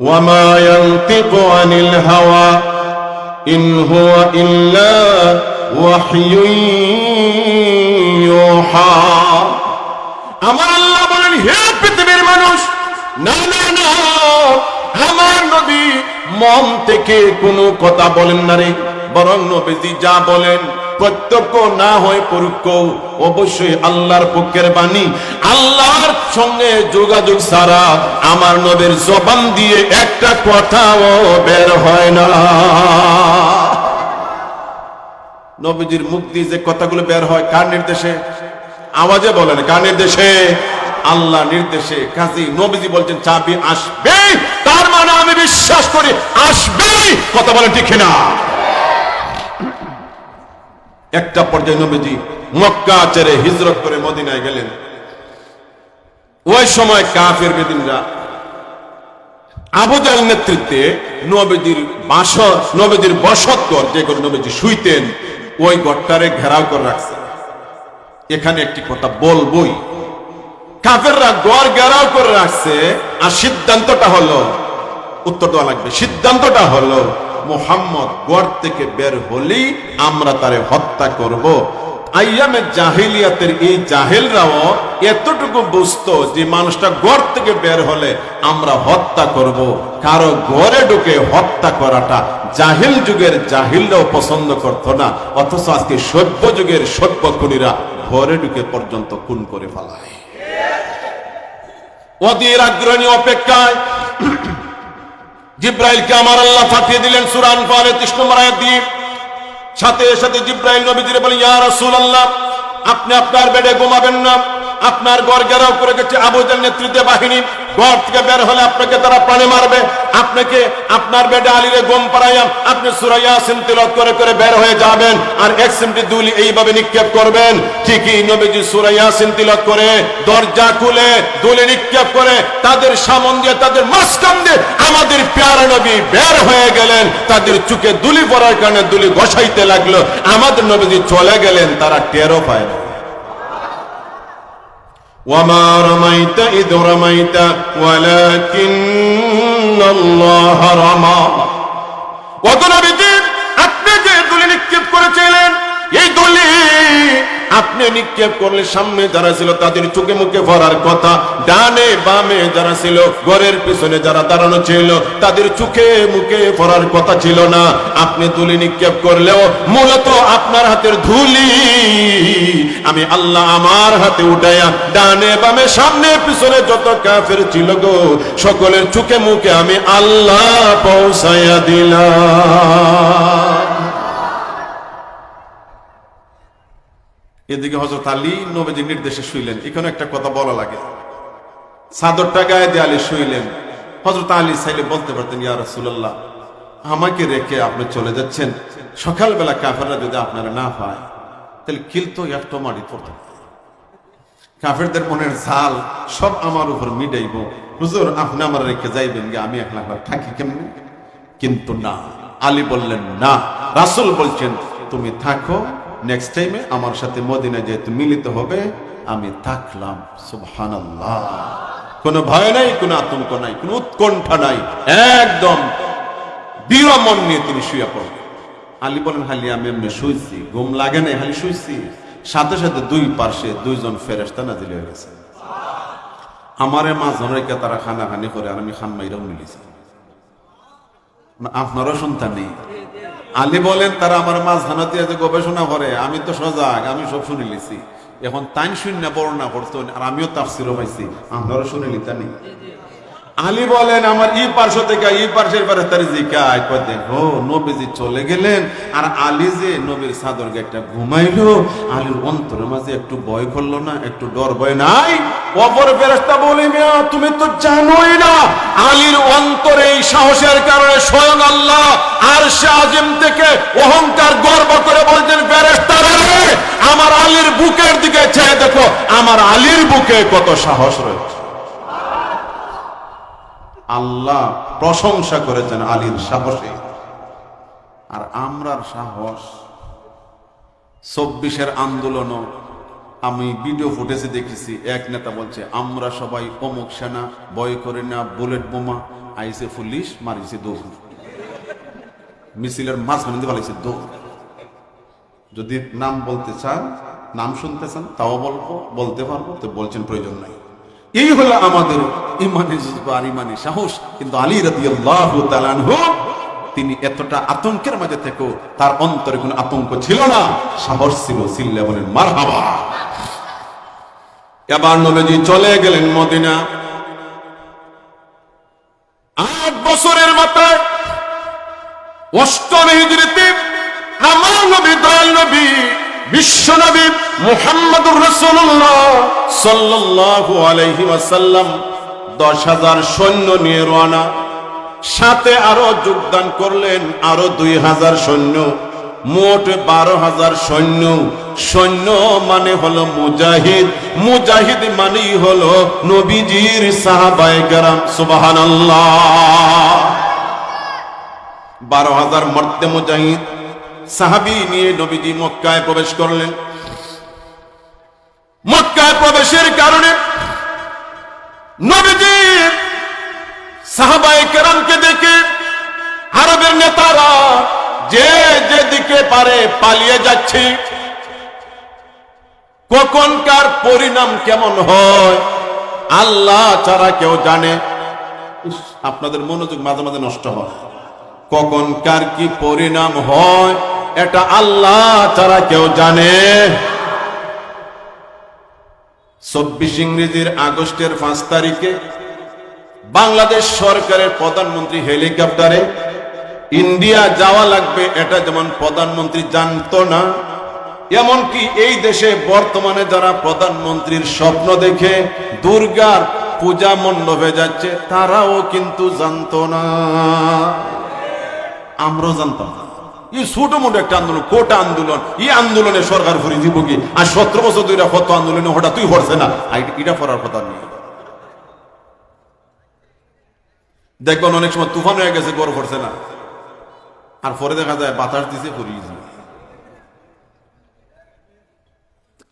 وما ينطق عن الهوى إن هو إلا وحي يوحى আমার আল্লাহ বলেন হে পৃথিবীর মানুষ না না না আমার নবী মন থেকে কোনো কথা বলেন না রে বরং নবীজি যা বলেন প্রত্যক্ষ না হয় পরোক্ষ অবশ্যই আল্লাহর পক্ষের বাণী। আল্লাহর সঙ্গে যোগাযোগ ছাড়া আমার নবীর জবান দিয়ে একটা কথাও বের হয় না। নবীজির মুখ দিয়ে যে কথাগুলো বের হয়, কার নির্দেশে? আওয়াজে বলেন, কার নির্দেশে? আল্লাহ নির্দেশে। কাজী নবীজি বলছেন, চাবি আসবে তার মানে আমি বিশ্বাস করি আসবে কথা বলেন ঠিক না একটা পর্যায়ে নবীজি মক্কা ছেড়ে হিজরত করে মদিনায় গেলেন। ওই সময় কাফের বেদিনরা আবু জাহেল নেতৃত্বে নবীজির বাস নবীজির বসত ঘর যে ঘরে নবীজি শুইতেন, ওই ঘরটারে ঘেরাও করে রাখছে। এখানে একটি কথা বলবই। কাফেররা গড় ঘেরাও করে রাখছে আর সিদ্ধান্তটা হলো, উত্তর দেওয়া লাগবে, সিদ্ধান্তটা হলো মোহাম্মদ গড় থেকে বের হলেই আমরা তারে হত্যা করব। হলে জাহিল যুগের জাহিলরাও পছন্দ সভ্য যুগের সভ্য খুনিরা ঘরে ঢুকে পর্যন্ত খুন করে ফেলায়। অধীর আগ্রহী অপেক্ষায়। জিব্রাইলকে আমার আল্লাহ পাঠিয়ে দিলেন সুরান পালে তৃষ্ণ মারায় দিয়ে। সাথে সাথে জিব্রাইল নবীজিরে বলেন, ইয়া রাসূলুল্লাহ, আপনি আপনার বেডে ঘুমাবেন না। আপনার ঘর ঘেরাও করে গেছে আবু জাহেল নেতৃত্বে বাহিনী। ঘর থেকে বের হলে আপনাকে তারা প্রাণে মারবে। আপনাকে আপনার বেডে আলিরে গম পাড়াইয়া আপনি সুরাইয়া সিন তিলাওয়াত করে করে বের হয়ে যাবেন আর এক সিমটি দুলি এইভাবে নিক্ষেপ করবেন। ঠিকই নবীজি সুরাইয়া সিন তিলাওয়াত করে দরজা খুলে দুলি নিক্ষেপ করে তাদের সামন দিয়ে, তাদের মাঝখান দিয়ে আমাদের প্যারা নবী বের হয়ে গেলেন। তাদের চুকে দুলি পড়ার কারণে দুলি ঘষাইতে লাগল। আমাদের নবীজি চলে গেলেন, তারা টেরো পায় না। وما رميت إذ رميت ولكن الله رمى অতনবীজি আপনি যে দুলি নিক্ষেপ করেছিলেন এই দুলি আপনি নিক্ষেপ করলে সামনে যারা ছিল তাদের চোখে মুখে ভরার কথা, ডানে বামে যারা ছিল, ঘরের পিছনে যারা দাঁড়ানো ছিল, তাদের চোখে মুখে ভরার কথা ছিল না। আপনি দুলি নিক্ষেপ করলেও মূলত আপনার হাতের ধুলি। আমি আল্লাহ আমার হাতে উঠাইয়া ডানে বামে সামনে পিছনে যত কাফের ছিল গো, সকলের চোখে মুখে আমি আল্লাহ পৌঁছাইয়া দিলাম। এদিকে হজরত আলী নবীজির নির্দেশে শুইলেন। এখানে একটা কথা বলা লাগে। চাদরটা গায়ে দিয়ে আলী শুইলেন। হজরত আলী চাইলে বলতে পারতেন, ইয়া রাসূলুল্লাহ, আমাকে রেখে আপনি চলে যাচ্ছেন। সকালবেলা কাফেররা যদি আপনারা না পায়, তাহলে কিল তো একটা মারি পড়তো কাফেরদের মনের ঝাল সব আমার উপর মিটাইব। হুজুর, আপনি আমার রেখে যাইবেন গে আমি একলা একলা থাকি কেমনি? কিন্তু না। আলী বললেন, না, রাসূল বলছেন, তুমি থাকো নেক্সট টাইমে আমার সাথে মদিনা যেহেতু মিলিত হবে, আমি থাকলাম, সুবহানাল্লাহ। কোনো ভয় নাই, কোনো আতঙ্ক নাই, কোনো উৎকণ্ঠা নাই। একদম দৃঢ় মন নিয়ে তিনি শুয়ে পড়লেন। আলী বলেন, হালি, আমি এমনি শুইছি। ঘুম লাগে নাই, হালি শুইছি। সাথে সাথে দুই পার্শ্বে দুইজন ফেরেস্তা নাজিল হয়ে গেছে। আমারে মাঝন রেখে তারা খানাখানি করে আর আমি খান মাইরাও মিলিছি। আপনারও সন্তান নেই। আলী বলেন, তারা আমার মাঝখানা দিয়ে যে গবেষণা করে, আমি তো সজাগ, আমি সব শুনে লিছি এখন তাইন শূন্য, বর্ণনা করতো, আর আমিও তাফসিরও পাইছি। আপনারও শুনে লিতা নেই আলী বলেন, আমার ই পার্শ্ব থেকে, ই পার্শ্বের পারে তার জিকায় কয় দেখো, নবীজি চলে গেলেন, আর আলী যে নবীর চাদরকে একটা ঘুমাইলো, আলীর অন্তরের মাঝে একটু ভয় করল না, একটু ডর ভয় নাই। অপর ফেরেশতা বলি, মিয়া, তুমি তো জানোই না সাহসের কারণে স্বয়ং আল্লাহ আর সে আজিম থেকে অহংকার গর্ব করে বলছেন আমার আলীর বুকের দিকে চেয়ে দেখো, আমার আলীর বুকে কত সাহস রয়েছে। আল্লাহ প্রশংসা করেছেন আলীর সাহসে। আর আমরার সাহস, চব্বিশের আন্দোলনও আমি ভিডিও ফুটেজে দেখেছি, এক নেতা বলছে, আমরা সবাই অমুক সেনা বয় করে না বুলেট বোমা। আইসে পুলিশ মারিছে দৌড়। মিছিলের মাঝখানে দিয়ে পালাইছে দৌড়। যদি নাম বলতে চান, নাম শুনতে চান, তাও বলব, বলতে পারব, তো বলছেন প্রয়োজন নাই। এই হলো আমাদের ইমানে আর ইমানে সাহস। কিন্তু আলী রাদি আল্লাহ তিনি এতটা আতঙ্কের মাঝে থেকেও তার অন্তরে কোনো আতঙ্ক ছিল না। সাহস ছিল সিল্লা বলেন মার এবার নবীজি চলে গেলেন মদিনা। বছরের মাথায় অষ্টম হিজড়িতে আমার নবী, দয়াল নবী, বিশ্ব নবী দশ হাজার সৈন্য নিয়ে রওনা। সাথে আরও যোগদান করলেন আরও দুই হাজার সৈন্য। মোট বারো হাজার সৈন্য। সৈন্য মানে হলো মুজাহিদ। মুজাহিদ মানেই হলো নবীজির সাহাবায়ে সুবহানাল্লাহ। বারো হাজার মর্তে মুজাহিদ। সাহাবি নিয়ে নবীজি মক্কায় প্রবেশ করলেন। মক্কায় প্রবেশের কারণে নবীজি সাহাবায়ে কেরামকে দেখে আরবের নেতারা যে যেদিকে পারে পালিয়ে যাচ্ছে। কখনকার পরিণাম কেমন হয়, আল্লাহ ছাড়া কেউ জানে। আপনাদের মনোযোগ মাঝে মাঝে নষ্ট হয়। কখন কার কি পরিণাম হয়, এটা আল্লাহ ছাড়া কেউ জানে। চব্বিশ ইংরেজির আগস্টের পাঁচ তারিখে বাংলাদেশ সরকারের প্রধানমন্ত্রী হেলিকপ্টারে ইন্ডিয়া যাওয়া লাগবে, এটা যেমন প্রধানমন্ত্রী জানতো না, এমনকি এই দেশে বর্তমানে যারা প্রধানমন্ত্রীর স্বপ্ন দেখে দুর্গার পূজা মণ্ডপে যাচ্ছে, তারাও কিন্তু জানতো না। আমরাও জানতাম। ছোট মোটো একটা আন্দোলন, কোটা আন্দোলন, এই আন্দোলনে সরকার দিব কি? আর সতেরো বছর আন্দোলনে না? এটা কথা দেখবেন অনেক সময় তুফান হয়ে গেছে, গড় পড়ছে না। আর পরে দেখা যায় বাতাস দিছে পরিয়ে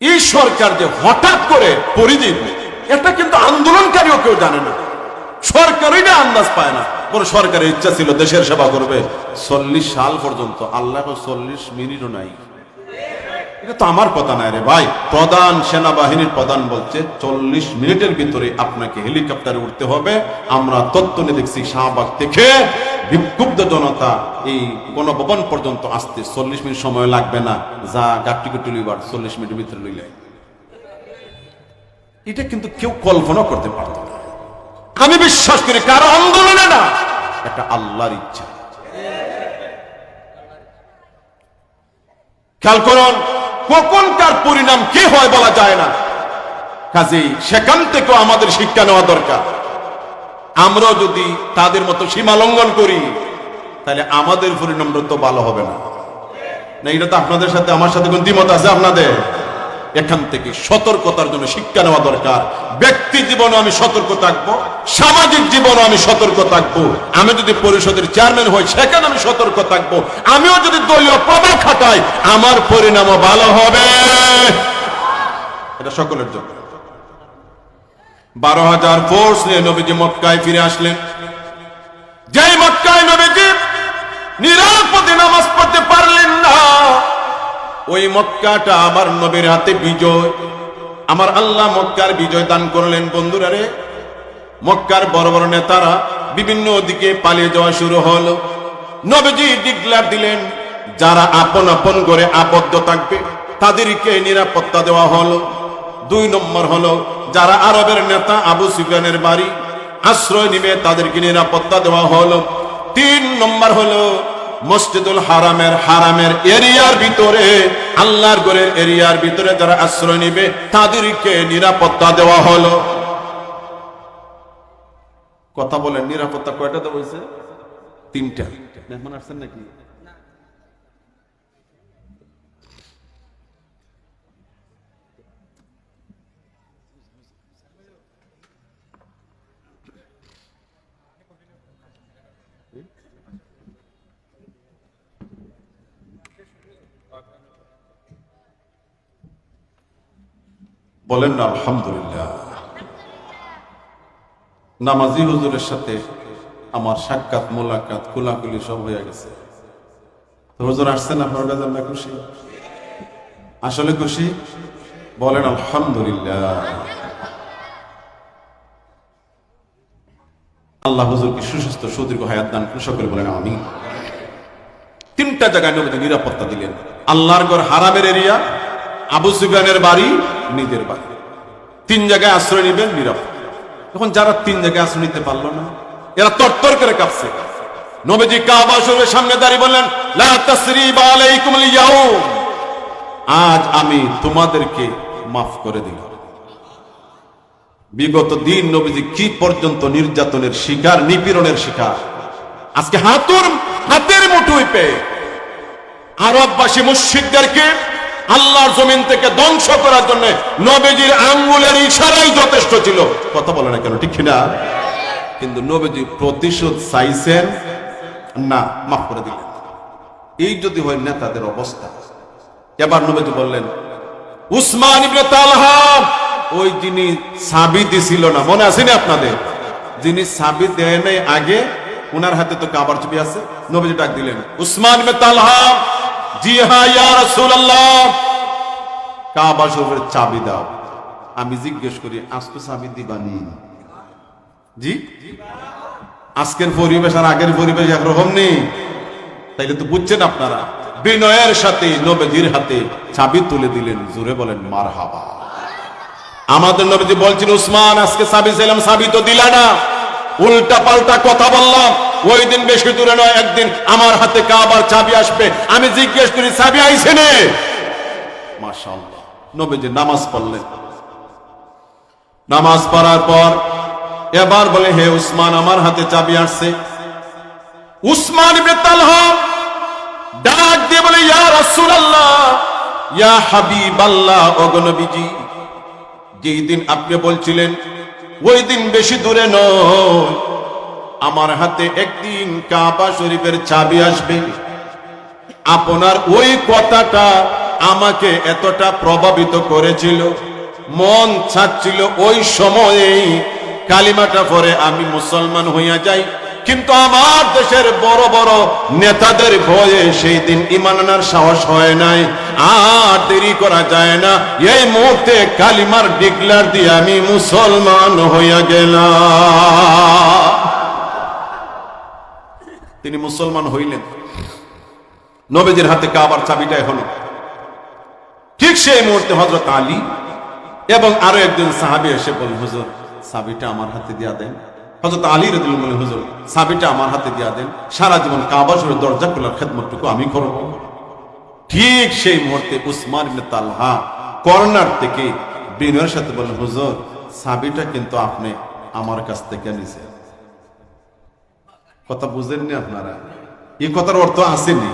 এই সরকার যে হঠাৎ করে পরিচিত এটা কিন্তু আন্দোলনকারীও কেউ জানে না। সরকারই না আন্দাজ পায় না। কোন সরকারের ইচ্ছা ছিল, দেশের সেবা করবে। চল্লিশ সাল পর্যন্ত, আল্লাহ চল্লিশ মিনিটও নাই। এটা তো আমার কথা নাই রে ভাই। প্রধান সেনাবাহিনীর প্রধান বলছে, চল্লিশ মিনিটের ভিতরে আপনাকে হেলিকপ্টারে উঠতে হবে। আমরা তত্ত্ব নিয়ে দেখছি শাহবাগ থেকে বিক্ষুব্ধ জনতা এই গণভবন পর্যন্ত আসতে চল্লিশ মিনিট সময় লাগবে না। যা গাট্টি কুটি লইবার চল্লিশ মিনিটের ভিতরে লইলে। এটা কিন্তু কেউ কল্পনা করতে পারত না। আমি বিশ্বাস করি কারও আন্দোলনে না, এটা আল্লাহর ইচ্ছা। খেয়াল করুন কখন কার পরিণাম কি হয় বলা যায় না। কাজেই সেখান থেকেও আমাদের শিক্ষা নেওয়া দরকার। আমরাও যদি তাদের মতো সীমা লঙ্ঘন করি, তাহলে আমাদের পরিণামটা তো ভালো হবে না। না, এটা তো আপনাদের সাথে, আমার সাথে কোন দ্বিমত আছে আপনাদের? এখান থেকে সতর্কতার জন্য শিক্ষা নেওয়া দরকার। ব্যক্তি জীবনে আমি সতর্ক থাকব, সামাজিক জীবনে আমি সতর্ক থাকব। আমি যদি পরিষদের চেয়ারম্যান হই, সেখানে আমি সতর্ক থাকব। আমিও যদি দলীয় প্রভাব খাটাই, আমার পরিণামও ভালো হবে। এটা সকলের জন্য। বারো হাজার ফোর্স নিয়ে নবীজি মক্কায় ফিরে আসলেন। যেই মক্কায় নবীজি নিরাপদে নামাজ পড়তে পারলেন না, ওই মক্কাটা আমার নবীর হাতে বিজয়। আমার আল্লাহ মক্কার বিজয় দান করলেন, বন্ধুরা রে। মক্কার বড় বড় নেতারা বিভিন্ন দিকে পালিয়ে যাওয়া শুরু হলো। নবীজি ডিক্লার দিলেন, যারা আপন আপন করে আবদ্ধ থাকবে, তাদেরকে নিরাপত্তা দেওয়া হলো। দুই নম্বর হলো, যারা আরবের নেতা আবু সুফিয়ানের বাড়ি আশ্রয় নিবে, তাদেরকে নিরাপত্তা দেওয়া হলো। তিন নম্বর হলো, মসজিদুল হারামের হারামের এরিয়ার ভিতরে, আল্লাহর গড়ের এরিয়ার ভিতরে যারা আশ্রয় নিবে, তাদেরকে নিরাপত্তা দেওয়া হলো। কথা বলেন, নিরাপত্তা কয়টা দেওয়া হয়েছে? তিনটা। মেহমান আসছেন নাকি? বলেন না, আলহামদুলিল্লাহ। নামাজি হুজুরের সাথে আমার সাক্ষাৎ, মোলাকাত, কুলাকুলি সব হয়ে গেছে। হুজুর আসছেন, আপনার বেজার না খুশি? আসলে খুশি? বলেন, আলহামদুলিল্লাহ। আল্লাহ হুজুরকে সুস্বাস্থ সুদীর্ঘ হায়াত দান। সকলে বলেন আমি তিনটা জায়গায় নবীজি নিরাপত্তা দিলেন। আল্লাহর ঘর হারামের এরিয়া, আবু সুফিয়ানের বাড়ি নিজের বাড়ি। তিন জায়গায় আশ্রয় নেবেন, নিরাপদ। এখন যারা তিন জায়গায় আশ্রয় নিতে পারল না, এরা তরতর করে কাঁপছে। নবীজি কাবা শরীফের সামনে দাঁড়িয়ে বললেন আজ আমি তোমাদেরকে মাফ করে দিলাম। বিগত দিন নবীজি কি পর্যন্ত নির্যাতনের শিকার, নিপীড়নের শিকার? আজকে হাতুর, হাতের মুঠোয় পেয়ে আরববাসী মুশরিকদেরকে আল্লাহর জমিন থেকে ধ্বংস করার জন্য নবীজির আঙ্গুলের ইশারাই যথেষ্ট ছিল। কথা বলে না কেন? ঠিক না কিন্তু নবীজি প্রতিশোধ চাইছেন? না, মাফ করে দিলেন। এই যদি হয় নেতাদের অবস্থা। এবার নবীজি বললেন, উসমান ইবনে তালহা, ওই যিনি সাবিত ছিল না, মনে আসেনি আপনাদের? যিনি সাবিত দেয় নাই আগে, উনার হাতে তো কাবার ছবি আছে। নবীজি ডাক দিলেন, উসমান ইবনে তালহা জি হ্যাঁ ইয়া চাবি দাও। আমি জিজ্ঞেস করি, আজ তো চাবি দিবানি? জি? আজকের পরিবেশ আর আগের পরিবেশ একরকম নেই তাইলে তো বুঝছেন আপনারা, বিনয়ের সাথে, নবীজির হাতে চাবি তুলে দিলেন, জোরে বলেন মার হাবা আমাদের নবীজি বলছেন, উসমান, আজকে চাবি ছিলাম চাবি তো দিলা না। উল্টা পাল্টা কথা বললাম। ওই দিন বেশি দূরে নয়, একদিন আমার হাতে কাবার চাবি আসবে। আমি জিজ্ঞেস করি, চাবি আইছে নে? মাশাআল্লাহ, নবীজি নামাজ পড়লেন। নামাজ পড়ার পর এবার বলে, হে উসমান, আমার হাতে চাবি আসছে। উসমান ইবনে ডাক দিয়ে বলে, ইয়া রাসূলুল্লাহ, ইয়া হাবিবাল্লাহ ওগনবীজি যেই দিন আপনি বলছিলেন ওই দিন বেশি দূরে নয়। আমার হাতে একদিন কাবা শরীফের চাবি আসবে। আপনার ওই কথাটা আমাকে এতটা প্রভাবিত করেছিল। মন ছাড়ছিল ওই সময়েই কালিমাটা পরে আমি মুসলমান হইয়া যাই। কিন্তু আমার দেশের বড় বড় নেতাদের ভয়ে সেই দিন ইমান আনার সাহস হয় নাই। আর দেরি করা যায় না। এই মুহূর্তে কালিমার ডিক্লার দিয়ে আমি মুসলমান হইয়া গেলাম। তিনি মুসলমান হইলেন। নবীজির হাতে কাবার চাবিটা হলো ঠিক সেই মুহূর্তে হজরত আলী এবং আরও একজন সাহাবি এসে বল চাবিটা আমার হাতে দিয়া দেন। হজরত আলী রদুল বলে হুজুর চাবিটা আমার হাতে দিয়া দেন। সারা জীবন কাবা শরীর দরজা খোলার খেদমতটুকু আমি করব। ঠিক সেই মুহূর্তে উসমান ইবনে তালহা কর্নার থেকে বিনয়ের সাথে বললেন হুজুর চাবিটা কিন্তু আপনি আমার কাছ থেকে নিছেন। কথা বুঝেননি আপনারা? এই কথার অর্থ আসেনি।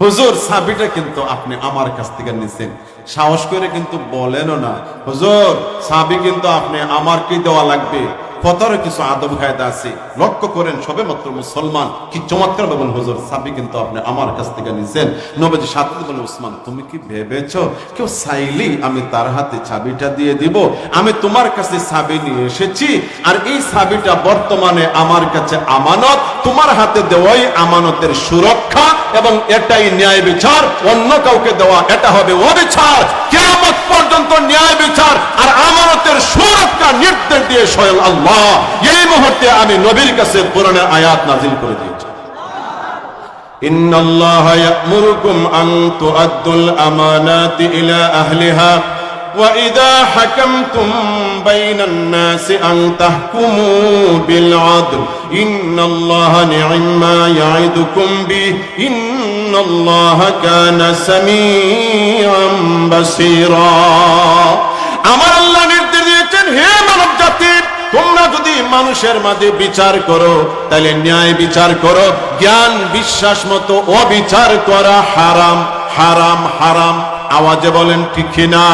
হুজুর, সাবিটা কিন্তু আপনি আমার কাছ থেকে নিছেন। সাহস করে কিন্তু বলেনও না, হুজুর, সাবি কিন্তু আপনি আমার কি দেওয়া লাগবে। কথারও কিছু আদব কায়দা আছে। লক্ষ্য করেন সবে মাত্র মুসলমান। কি চমৎকার বলেন হুজুর, সাবি কিন্তু আপনি আমার কাছ থেকে নিছেন। নবজি সাথে বলে উসমান তুমি কি ভেবেছ কেউ চাইলেই আমি তার হাতে চাবিটা দিয়ে দিব? আমি তোমার কাছে চাবি নিয়ে এসেছি, আর এই চাবিটা বর্তমানে আমার কাছে আমানত। তোমার হাতে দেওয়াই আমানতের সুরক্ষা এবং এটাই ন্যায় বিচার। অন্য কাউকে দেওয়া, এটা হবে অবিচার। কেমন পর্যন্ত ন্যায় বিচার আর আমানতের সুরক্ষা নির্দেশ দিয়ে স্বয়ং আল্লাহ এই মুহূর্তে আমি নবীর কাছে পুরাণের আয়াত নাজিল করে দিয়েছি إن الله يأمركم أن تؤدوا الأمانات إلى أهلها وإذا حكمتم بين الناس أن تحكموا بالعدل إن الله نعم ما يعدكم به إن الله كان سميعا بصيرا আমার আল্লাহ নির্দেশ দিয়েছেন হে মানব জাতি তোমরা যদি মানুষের মাঝে বিচার করো, তাহলে ন্যায় বিচার করো। জ্ঞান, বিশ্বাস মতো অবিচার করা হারাম হারাম হারাম। আওয়াজে বলেন ঠিক না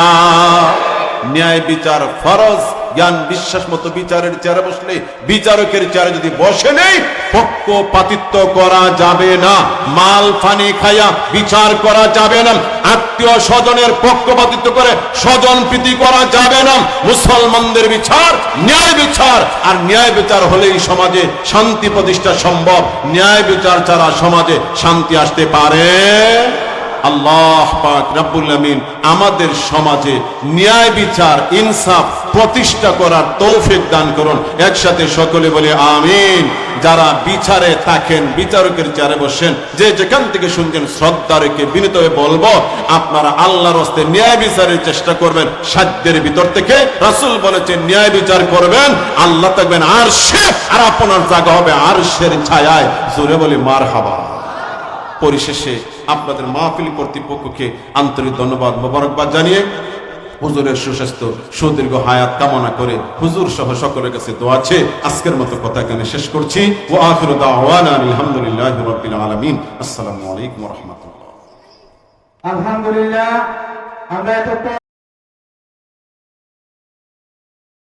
ন্যায় বিচার ফরজ জ্ঞান বিশ্বাস মতো বিচারের চেয়ারে বসলে বিচারকের চেয়ারে যদি বসে নেই পক্ষ পক্ষপাতিত্ব করা যাবে না, মাল ফানি খাইয়া বিচার করা যাবে না, আত্মীয় স্বজনের পক্ষপাতিত্ব করে স্বজন প্রীতি করা যাবে না, মুসলমানদের বিচার, ন্যায় বিচার, আর ন্যায় বিচার হলেই সমাজে শান্তি প্রতিষ্ঠা সম্ভব, ন্যায় বিচার ছাড়া সমাজে শান্তি আসতে পারে। আল্লাহ পাক রাব্বুল আমিন আমাদের সমাজে ন্যায় বিচার, ইনসাফ প্রতিষ্ঠা করার তৌফিক দান করুন। একসাথে সকলে বলে আমিন। যারা বিচারে থাকেন, বিচারকের চেয়ারে বসেন, যে যেখান থেকে শুনছেন শ্রদ্ধা রেখে বিনীত হয়ে বলব, আপনারা আল্লাহর হস্তে ন্যায় বিচারের চেষ্টা করবেন। সাধ্যের ভিতর থেকে রাসূল বলেছেন, ন্যায় বিচার করবেন, আল্লাহ থাকবেন আর সে আর আপনার জায়গা হবে আর সের ছায়ায়। জোরে বলি মার হাবা পরিশেষে আপনাদের মাহফিল কর্তৃপক্ষকে আন্তরিক ধন্যবাদ, মোবারকবাদ জানিয়ে হুজুরের সুস্বাস্থ্য, সুদীর্ঘ হায়াত কামনা করে হুজুর সহ সকলের কাছে তো আছে আজকের মতো কথা এখানে শেষ করছি। ও আখির আলহামদুলিল্লাহ আলমিন। আসসালামু আলাইকুম রহমতুল্লাহ। আলহামদুলিল্লাহ, আমরা এত